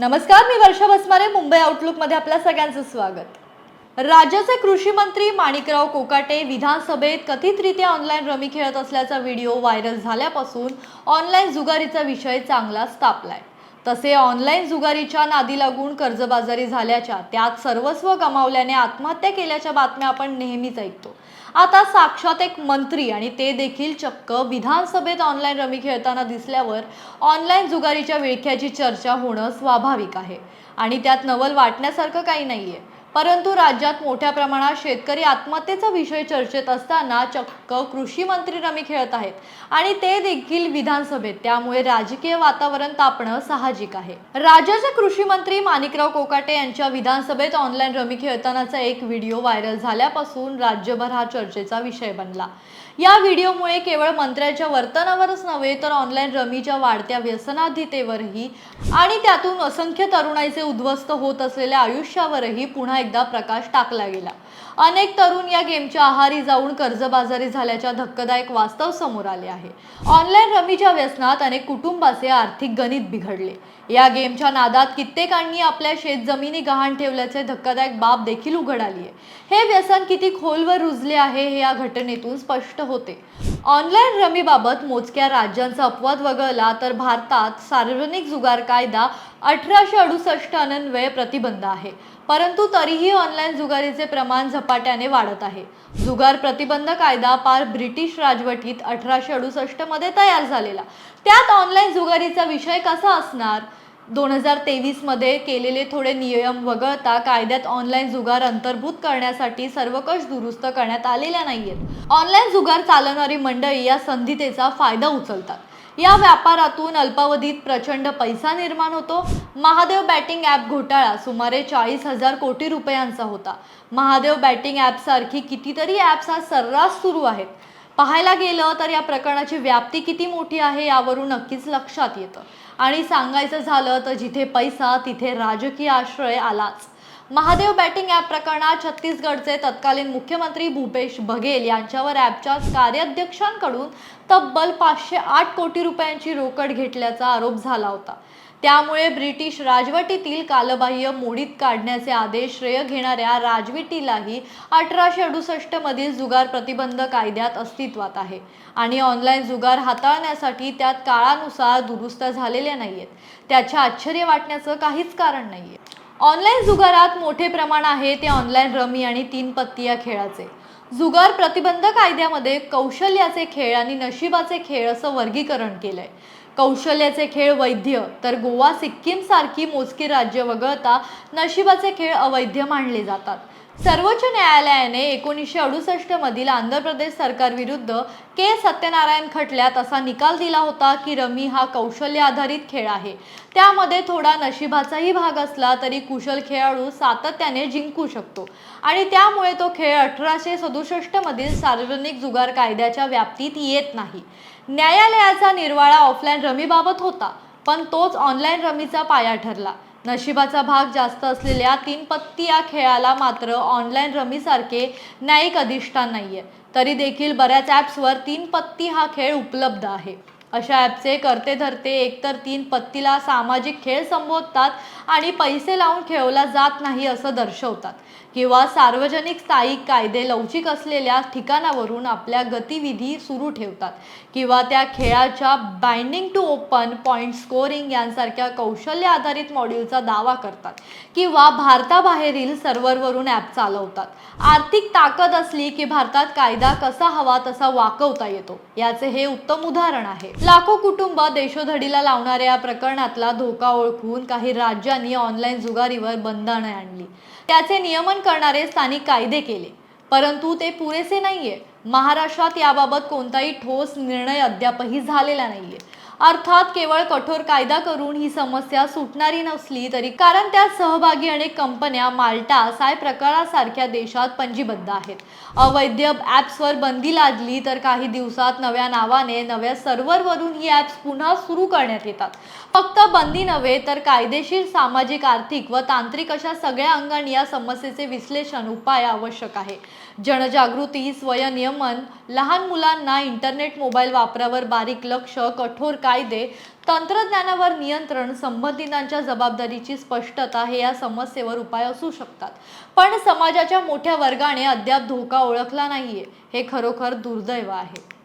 नमस्कार मी वर्षा बसमारे मुंबई आउटलुकमध्ये आपल्या सगळ्यांचं स्वागत. राज्याचे कृषी मंत्री माणिकराव कोकाटे विधानसभेत कथितरित्या ऑनलाईन रमी खेळत असल्याचा व्हिडिओ व्हायरल झाल्यापासून ऑनलाईन जुगारीचा विषय चांगलाच तापलाय तसे ऑनलाईन जुगारीच्या नादी लागून कर्जबाजारी झाल्याच्या त्यात सर्वस्व गमावल्याने आत्महत्या केल्याच्या बातम्या आपण नेहमीच ऐकतो. आता साक्षात एक मंत्री आणि ते देखील चक्क विधानसभेत ऑनलाईन रमी खेळताना दिसल्यावर ऑनलाईन जुगारीच्या विळख्याची चर्चा होणं स्वाभाविक आहे. आणि त्यात नवल वाटण्यासारखं काही नाहीये. परंतु राज्यात मोठ्या प्रमाणात शेतकरी आत्महत्येचा विषय चर्चेत असताना चक्क कृषी मंत्री रमी खेळत आहेत. आणि ते देखील विधानसभेत. त्यामुळे राजकीय वातावरण तापणं साहजिक आहे. राज्याचे कृषी मंत्री माणिकराव कोकाटे यांच्या विधानसभेत ऑनलाईन रमी खेळतानाचा एक व्हिडिओ व्हायरल झाल्यापासून राज्यभर हा चर्चेचा विषय बनला. या व्हिडिओमुळे केवळ मंत्र्याच्या वर्तनावरच नव्हे तर ऑनलाईन रमीच्या वाढत्या व्यसनाधीतेवरही आणि त्यातून असंख्य तरुणाईचे उद्ध्वस्त होत असलेल्या आयुष्यावरही पुन्हा एकदा प्रकाश टाकला गेला. अनेक तरुण या गेमच्या आहारी जाऊन कर्जबाजारी झाल्याच्या धक्कादायक वास्तव समोर आले आहे. ऑनलाईन रमीच्या व्यसनात अनेक कुटुंबाचे आर्थिक गणित बिघडले. या गेमच्या नादात कित्येकांनी आपल्या शेतजमिनी गहाण ठेवल्याचे धक्कादायक बाब देखील उघड आली आहे. हे व्यसन किती खोलवर रुजले आहे हे या घटनेतून स्पष्ट होते. ऑनलाईन रमीबाबत मोजक्या राज्यांचा अपवाद वगळला तर भारतात सार्वजनिक जुगार कायदा अठराशे अडुसष्ट अनन्वय प्रतिबंध आहे. परंतु तरीही ऑनलाईन जुगारीचे प्रमाण झपाट्याने वाढत आहे. जुगार प्रतिबंध कायदा पार ब्रिटिश राजवटीत अठराशे अडुसष्टमध्ये तयार झालेला. त्यात ऑनलाईन जुगारीचा विषय कसा असणार? दोन हजार तेवीसमध्ये केलेले थोडे नियम वगळता कायद्यात ऑनलाईन जुगार अंतर्भूत करण्यासाठी सर्वकष दुरुस्त करण्यात आलेल्या नाहीयेत. ऑनलाईन जुगार चालवणारी मंडळी या संधितेचा फायदा उचलतात. या व्यापारातून अल्पावधीत प्रचंड पैसा निर्माण होतो. महादेव बॅटिंग ॲप घोटाळा सुमारे चाळीस हजार कोटी रुपयांचा होता. महादेव बॅटिंग ॲपसारखी कितीतरी ॲप्स आज सर्रास सुरू आहेत. पाहायला गेलं तर या प्रकरणाची व्याप्ती किती मोठी आहे यावरून नक्कीच लक्षात येतं. आणि सांगायचं झालं तर जिथे पैसा तिथे राजकीय आश्रय आलाच. महादेव बॅटिंग ॲप प्रकरणात छत्तीसगडचे तत्कालीन मुख्यमंत्री भूपेश बघेल यांच्यावर ॲपच्या कार्याध्यक्षांकडून तब्बल पाचशे आठ कोटी रुपयांची रोकड घेतल्याचा आरोप झाला होता. त्यामुळे ब्रिटिश राजवटीतील कालबाह्य मोडीत काढण्याचे आदेश श्रेय घेणाऱ्या राजवटीलाही अठराशे अडुसष्ट मधील जुगार प्रतिबंध कायद्यात अस्तित्वात आहे आणि ऑनलाईन जुगार हाताळण्यासाठी त्यात काळानुसार दुरुस्त झालेल्या नाहीयेत. त्याच्या आश्चर्य वाटण्याचं काहीच कारण नाहीये. ऑनलाईन जुगारात मोठे प्रमाण आहे ते ऑनलाईन रमी आणि तीन पत्ती या खेळाचे. जुगार प्रतिबंध कायद्यामध्ये कौशल्याचे खेळ आणि नशिबाचे खेळ असं वर्गीकरण केलंय. कौशल्याचे खेळ वैध्य तर गोवा सिक्कीम सारखी मोजकी राज्य वगळता नशिबाचे खेळ अवैध मानले जातात. सर्वोच्च न्यायालयाने एकोणीसशे अडुसष्ट मधील आंध्र प्रदेश सरकारविरुद्ध के. सत्यनारायण खटल्यात असा निकाल दिला होता की रमी हा कौशल्य आधारित खेळ आहे. त्यामध्ये थोडा नशिबाचाही भाग असला तरी कुशल खेळाडू सातत्याने जिंकू शकतो. आणि त्यामुळे तो खेळ अठराशे सदुसष्ट मधील सार्वजनिक जुगार कायद्याच्या व्याप्तीत येत नाही. न्यायालयाचा निर्वाळा ऑफलाईन रमीबाबत होता पण तोच ऑनलाईन रमीचा पाया ठरला. नशिबाचा भाग जास्त असलेल्या तीन पत्ती या खेळाला मात्र ऑनलाईन रमीसारखे न्यायिक अधिष्ठान नाही आहे तरी देखील बऱ्याच ॲप्सवर तीन पत्ती हा खेळ उपलब्ध आहे. अशा ॲपचे करते धरते एकतर तीन पत्तीला सामाजिक खेळ संबोधतात आणि पैसे लावून खेळवला जात नाही असं दर्शवतात. किंवा सार्वजनिक स्थायिक कायदे लवचिक असलेल्या ठिकाणावरून आपल्या गतिविधी सुरू ठेवतात. किंवा त्या खेळाच्या binding to open point scoring यांसारख्या कौशल्य आधारित मॉड्यूलचा दावा करतात. किंवा भारताबाहेरील सर्व्हरवरून ॲप चालवतात. आर्थिक ताकद असली की भारतात कायदा कसा हवा तसा वाकवता येतो. याचे हे उत्तम उदाहरण आहे. लाखो कुटुंब देशोधडीला लावणाऱ्या या प्रकरणातला धोका ओळखून काही राज्यांनी ऑनलाईन जुगारीवर बंधने आणली. त्याचे नियमन करणारे स्थानिक कायदे केले. परंतु ते पुरेसे नाहीये. महाराष्ट्रात याबाबत कोणताही ठोस निर्णय अद्यापही झालेला नाहीये. अर्थात केवळ कठोर कायदा करून ही समस्या सुटणारी नसली तरी कारण त्यात सहभागी अनेक कंपन्या माल्टा साय प्रकारासारख्या देशात पंजीबद्ध आहेत. अवैध ॲप्सवर बंदी लादली तर काही दिवसात नव्या नावाने नव्या सर्व्हरवरून ही ॲप्स पुन्हा सुरू करण्यात येतात. फक्त बंदी नव्हे तर कायदेशीर सामाजिक आर्थिक व तांत्रिक अशा सगळ्या अंगांनी या समस्येचे विश्लेषण उपाय आवश्यक आहे. जनजागृती स्वयंनियमन लहान मुलांना इंटरनेट मोबाईल वापरावर बारीक लक्ष कठोर कायदे तंत्रज्ञानावर नियंत्रण संबंधितांच्या जबाबदारीची स्पष्टता हे या समस्येवर उपाय असू शकतात. पण समाजाच्या मोठ्या वर्गाने अद्याप धोका ओळखला नाहीये. हे खरोखर दुर्दैव आहे.